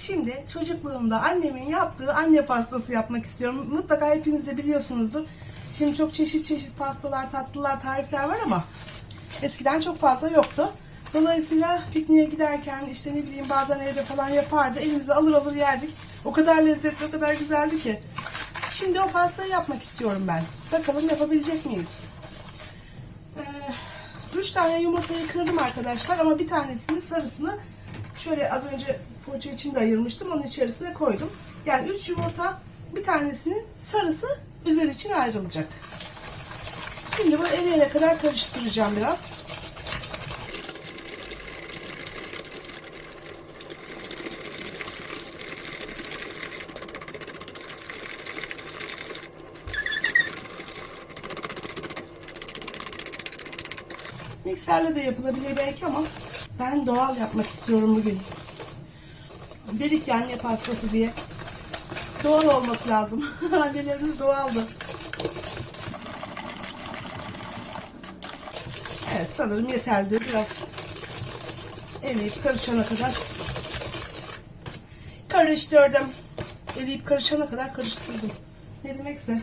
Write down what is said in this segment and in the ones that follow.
Şimdi çocukluğumda annemin yaptığı anne pastası yapmak istiyorum. Mutlaka hepiniz de biliyorsunuzdur. Şimdi çok çeşit çeşit pastalar, tatlılar, tarifler var ama eskiden çok fazla yoktu. Dolayısıyla pikniğe giderken işte ne bileyim bazen evde falan yapardı. Elimize alır alır yerdik. O kadar lezzetli, o kadar güzeldi ki. Şimdi o pastayı yapmak istiyorum ben. Bakalım yapabilecek miyiz? Ee, üç tane yumurtayı kırdım arkadaşlar ama bir tanesini sarısını şöyle az önce poğaça için de ayırmıştım. Onun içerisine koydum. Yani üç yumurta bir tanesinin sarısı üzeri için ayrılacak. Şimdi bu eriyene kadar karıştıracağım biraz. Mikserle de yapılabilir belki ama ben doğal yapmak istiyorum bugün. Dedik ya anne pastası diye. Doğal olması lazım. Annelerimiz doğaldı. Evet sanırım yeterli. Biraz eleyip karışana kadar karıştırdım. Eleyip karışana kadar karıştırdım. Ne demekse.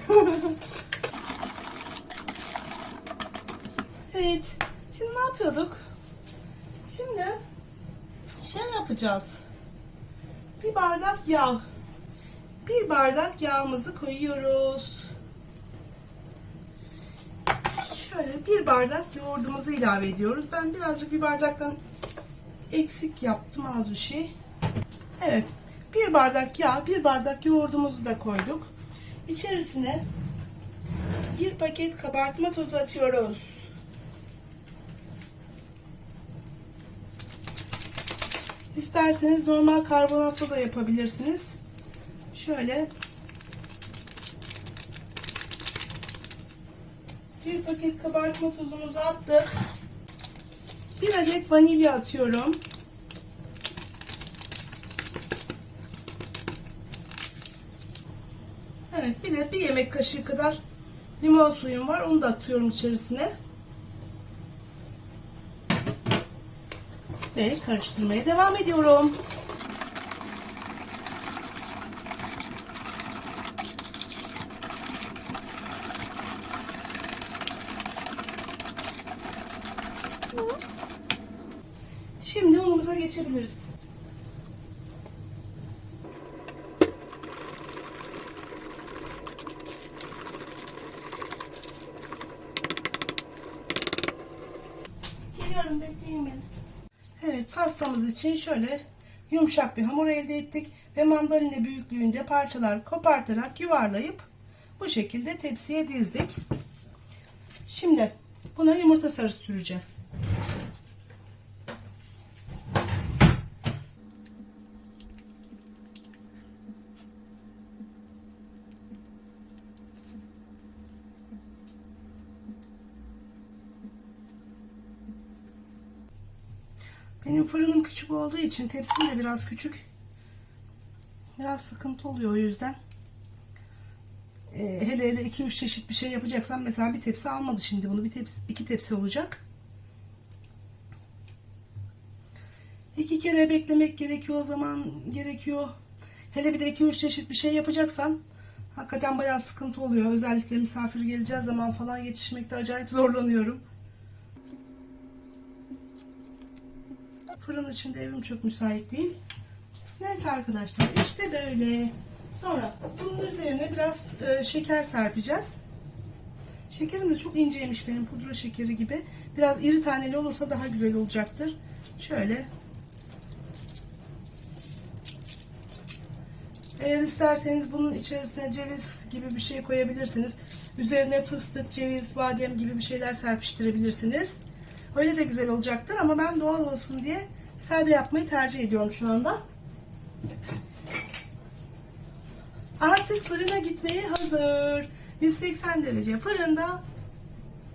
evet. Şimdi ne yapıyorduk? Şimdi şey yapacağız. Bir bardak yağ. Bir bardak yağımızı koyuyoruz. Şöyle bir bardak yoğurdumuzu ilave ediyoruz. Ben birazcık bir bardaktan eksik yaptım az bir şey. Evet. Bir bardak yağ, bir bardak yoğurdumuzu da koyduk. İçerisine bir paket kabartma tozu atıyoruz. İsterseniz normal karbonatla da yapabilirsiniz. Şöyle bir paket kabartma tozumuzu attık. Bir adet vanilya atıyorum. Evet bir de bir yemek kaşığı kadar limon suyum var. Onu da atıyorum içerisine. Ve karıştırmaya devam ediyorum. Şimdi unumuza geçebiliriz. Geliyorum bekleyin beni. Evet pastamız için şöyle yumuşak bir hamur elde ettik ve mandalina büyüklüğünde parçalar kopartarak yuvarlayıp bu şekilde tepsiye dizdik. Şimdi buna yumurta sarısı süreceğiz. Benim fırınım küçük olduğu için tepsim de biraz küçük. Biraz sıkıntı oluyor o yüzden. Ee, hele hele 2-3 çeşit bir şey yapacaksam mesela bir tepsi almadı şimdi bunu. Bir tepsi, iki tepsi olacak. İki kere beklemek gerekiyor o zaman gerekiyor. Hele bir de 2-3 çeşit bir şey yapacaksan hakikaten bayağı sıkıntı oluyor. Özellikle misafir geleceği zaman falan yetişmekte acayip zorlanıyorum. Fırın içinde evim çok müsait değil. Neyse arkadaşlar işte böyle. Sonra bunun üzerine biraz e, şeker serpeceğiz. Şekerim de çok inceymiş benim pudra şekeri gibi. Biraz iri taneli olursa daha güzel olacaktır. Şöyle. Eğer isterseniz bunun içerisine ceviz gibi bir şey koyabilirsiniz. Üzerine fıstık, ceviz, badem gibi bir şeyler serpiştirebilirsiniz. Öyle de güzel olacaktır ama ben doğal olsun diye sade yapmayı tercih ediyorum şu anda. Artık fırına gitmeye hazır. 180 derece fırında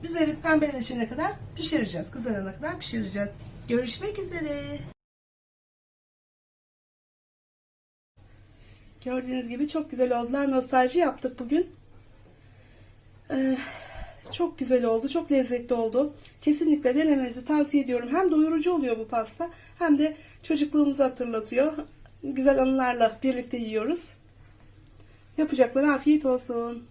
üzeri pembeleşene kadar pişireceğiz. Kızarana kadar pişireceğiz. Görüşmek üzere. Gördüğünüz gibi çok güzel oldular. Nostalji yaptık bugün. Ee, çok güzel oldu. Çok lezzetli oldu. Kesinlikle denemenizi tavsiye ediyorum. Hem doyurucu oluyor bu pasta hem de çocukluğumuzu hatırlatıyor. güzel anılarla birlikte yiyoruz. Yapacaklara afiyet olsun.